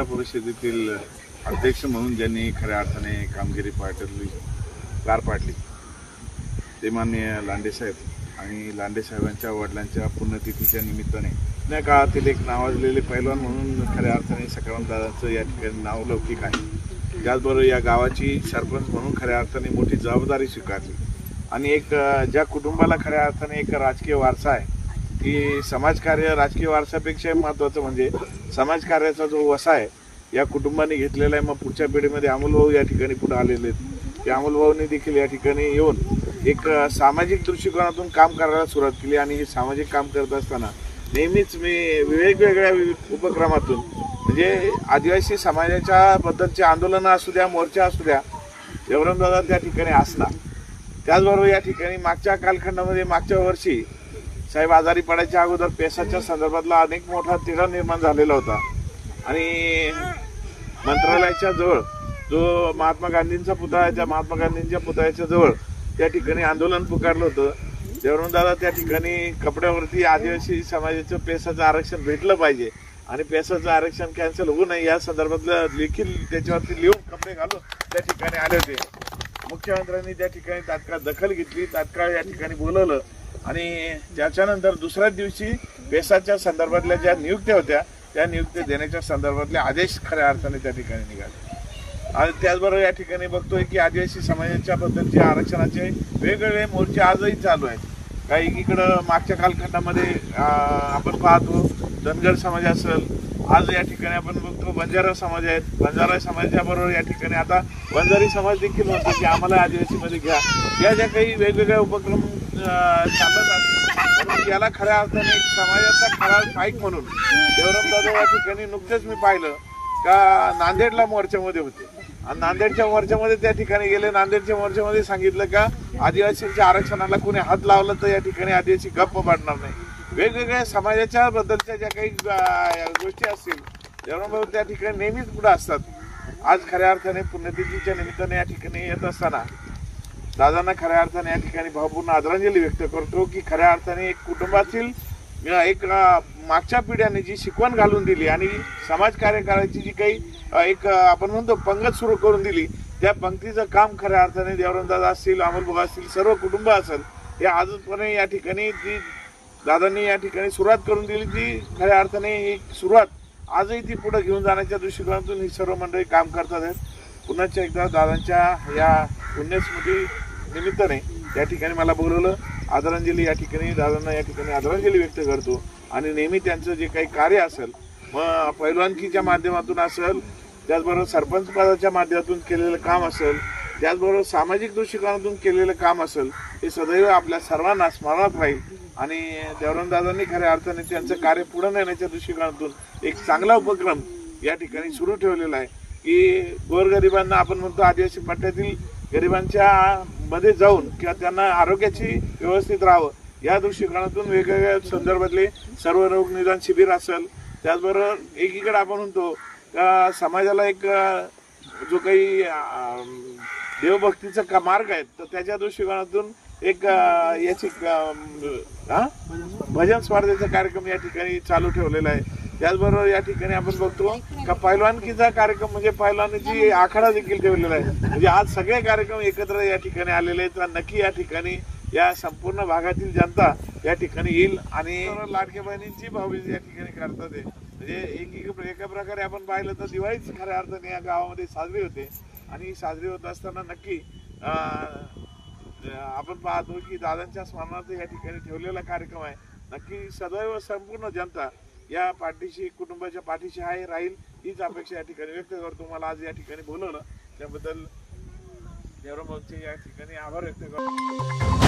जिल्हा परिषदेतील अध्यक्ष म्हणून ज्यांनी खऱ्या अर्थाने कामगिरी पाठवली पार पाडली ते माननीय लांडेसाहेब आणि लांडेसाहेबांच्या वडिलांच्या पुण्यतिथीच्या निमित्ताने त्या काळातील एक नावाजलेले पैलवान म्हणून खऱ्या अर्थाने सकाराम या ठिकाणी नाव लौकिक आहे. त्याचबरोबर या गावाची सरपंच म्हणून खऱ्या अर्थाने मोठी जबाबदारी स्वीकारली. आणि एक ज्या कुटुंबाला खऱ्या अर्थाने एक राजकीय वारसा आहे की समाजकार्य राजकीय वारसापेक्षा महत्त्वाचं म्हणजे समाजकार्याचा जो वसा आहे या कुटुंबाने घेतलेला आहे. मग पुढच्या पिढीमध्ये अमोलभाऊ या ठिकाणी पुढे आलेले आहेत. त्या अमोलभाऊने देखील या ठिकाणी येऊन एक सामाजिक दृष्टिकोनातून काम करायला सुरुवात केली आणि हे सामाजिक काम करत असताना नेहमीच मी वेगवेगळ्या विविध उपक्रमातून म्हणजे आदिवासी समाजाच्या बद्दलचे आंदोलनं असू द्या मोर्चा असू द्या देवरामदादा त्या ठिकाणी असणार. त्याचबरोबर या ठिकाणी मागच्या कालखंडामध्ये मागच्या वर्षी साहेब आजारी पडायच्या अगोदर पेसाच्या संदर्भातला अनेक मोठा तिढा निर्माण झालेला होता. आणि मंत्रालयाच्या जवळ जो महात्मा गांधींचा पुतळा आहे त्या महात्मा गांधींच्या पुतळ्याच्या जवळ त्या ठिकाणी आंदोलन पुकारलं होतं. देवरामदादा त्या ठिकाणी कपड्यावरती आदिवासी समाजाचं पेसाचं आरक्षण भेटलं पाहिजे. आणि पेसाचं आरक्षण कॅन्सल होऊ नये या संदर्भातलं देखील त्याच्यावरती लिहून कपडे घालून त्या ठिकाणी आले होते. मुख्यमंत्र्यांनी त्या ठिकाणी तात्काळ दखल घेतली तात्काळ या ठिकाणी बोलवलं. आणि त्याच्यानंतर दुसऱ्याच दिवशी बेसाच्या संदर्भातल्या ज्या नियुक्त्या होत्या त्या नियुक्त्या देण्याच्या संदर्भातले आदेश खऱ्या अर्थाने त्या ठिकाणी निघाले. आणि त्याचबरोबर या ठिकाणी बघतोय की आदिवासी समाजाच्या बद्दलचे आरक्षणाचे वेगवेगळे मोर्चे आजही चालू आहेत. काही इकडं मागच्या कालखंडामध्ये आपण पाहतो धनगर समाज असेल आज या ठिकाणी आपण बघतो बंजारा समाज आहेत. बंजारा समाजाच्या बरोबर या ठिकाणी आता बंजारी समाज देखील म्हणतो की आम्हाला आदिवासीमध्ये घ्या. या ज्या काही वेगवेगळ्या उपक्रम चालत असतात याला खऱ्या अर्थाने समाजाचा खरा पाईक म्हणून देवराम दादा या ठिकाणी नुकतेच मी पाहिलं का नांदेडला मोर्चामध्ये होते. आणि नांदेडच्या मोर्चामध्ये त्या ठिकाणी गेले. नांदेडच्या मोर्चामध्ये सांगितलं का आदिवासींच्या आरक्षणाला कोणी हात लावला तर या ठिकाणी आदिवासी गप्प पाडणार नाही. वेगवेगळ्या समाजाच्या बद्दलच्या ज्या काही गोष्टी असतील देवरामभाऊ त्या ठिकाणी नेहमीच पुढे असतात. आज खऱ्या अर्थाने पुण्यतिथीच्या निमित्ताने या ठिकाणी येत असताना दादांना खऱ्या अर्थाने या ठिकाणी भावपूर्ण आदरांजली व्यक्त करतो की खऱ्या अर्थाने एक कुटुंबातील एक मागच्या पिढ्याने जी शिकवण घालून दिली आणि समाज करायची जी काही एक आपण म्हणतो पंगत सुरू करून दिली त्या पंक्तीचं काम खऱ्या अर्थाने देवरंदाज असतील अमोलभाऊ असतील सर्व कुटुंब असेल हे आजपर्यंत या ठिकाणी जी दादांनी या ठिकाणी सुरुवात करून दिली ती खऱ्या अर्थाने एक सुरुवात. आजही ती पुढे घेऊन जाण्याच्या दृष्टिकोनातून ही सर्व मंडळी काम करतात आहेत. पुन्हा एकदा दादांच्या या पुण्यस्मृती निमित्ताने या ठिकाणी मला बोलवलं. आदरांजली या ठिकाणी दादांना या ठिकाणी आदरांजली व्यक्त करतो. आणि नेहमी त्यांचं जे काही कार्य असेल मग पैलवानकीच्या माध्यमातून असेल त्याचबरोबर सरपंच पदाच्या माध्यमातून केलेलं काम असेल त्याचबरोबर सामाजिक दृष्टिकोनातून केलेलं काम असेल हे सदैव आपल्या सर्वांना स्मरणात राहील. आणि देवरामदादांनी खऱ्या अर्थाने त्यांचं कार्य पुढे नेण्याच्या दृष्टिकोनातून एक चांगला उपक्रम या ठिकाणी सुरू ठेवलेला आहे. की गोरगरिबांना आपण म्हणतो आदिवासी पट्ट्यातील गरिबांच्या मध्ये जाऊन किंवा त्यांना आरोग्याची व्यवस्थित राहावं या दृष्टिकोनातून वेगवेगळ्या संदर्भातले सर्व रोग निदान शिबिर असेल. त्याचबरोबर एकीकडे आपण म्हणतो का समाजाला एक जो काही देवभक्तीचा का मार्ग आहे तर त्याच्या दृष्टिकोनातून एक याची भजन स्पर्धेचा कार्यक्रम या ठिकाणी चालू ठेवलेला आहे. त्याचबरोबर या ठिकाणी आपण बघतो का पैलवानकीचा कार्यक्रम म्हणजे पैलवानीची आखाडा देखील ठेवलेला आहे. म्हणजे आज सगळे कार्यक्रम एकत्र या ठिकाणी आलेले आहेत. तर नक्की या ठिकाणी या संपूर्ण भागातील जनता या ठिकाणी येईल आणि लाडक्या बहिणींची भाऊबीज या ठिकाणी करतात म्हणजे एक एक- एका प्रकारे आपण पाहिलं तर दिवाळीच खऱ्या अर्थाने या गावामध्ये साजरी होते. आणि साजरी होत असताना नक्की आपण पाहतो की दादांच्या स्मरणार्थ या ठिकाणी ठेवलेला कार्यक्रम आहे. नक्की सदैव संपूर्ण जनता या पाठीशी कुटुंबाच्या पाठीशी आहे राहील हीच अपेक्षा या ठिकाणी व्यक्त करतो. मला आज या ठिकाणी बोलवलं. त्याबद्दल देवरामचे या ठिकाणी आभार व्यक्त करतो.